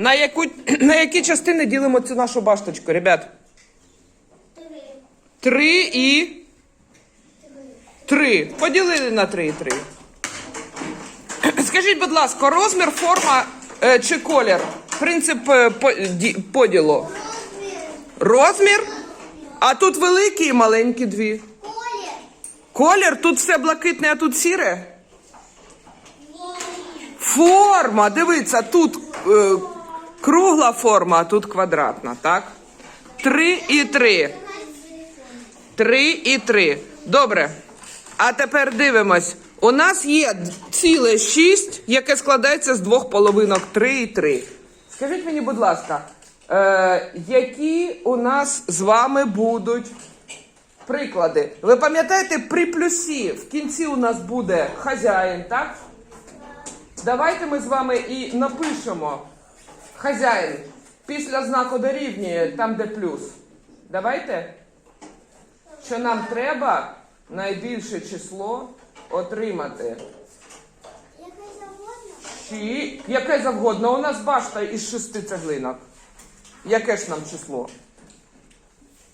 На, яку, на які частини ділимо цю нашу башточку, ребят? Три. Три і. Три. Поділили на три і три. Скажіть, будь ласка, розмір, форма е, чи колір? Принцип е, по- ді- поділу. Розмір. Розмір? А тут великі і маленькі дві. Колір. Колір, тут все блакитне, а тут сіре. Форма, дивіться, тут е, кругла форма, а тут квадратна, так? Три і три. Три і три. Добре. А тепер дивимось. У нас є ціле шість, яке складається з двох половинок три і три. Скажіть мені, будь ласка, е, які у нас з вами будуть приклади? Ви пам'ятаєте, при плюсі в кінці у нас буде хазяїн, так? Давайте ми з вами і напишемо хазяїн після знаку дорівнює, там де плюс. Давайте. Що нам треба найбільше число отримати. Яке завгодно? Чи яке завгодно. У нас башта із шести цеглинок. Яке ж нам число?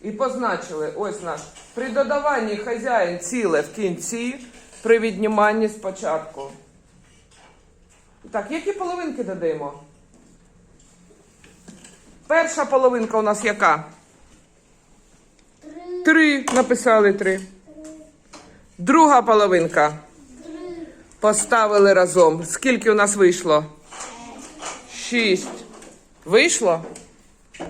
І позначили ось наш. При додаванні хазяїн ціле в кінці, при відніманні спочатку. Так, які половинки додаємо? Перша половинка у нас яка? Три. Три. Написали три. Друга половинка. Три. Поставили разом. Скільки у нас вийшло? Шість. Вийшло?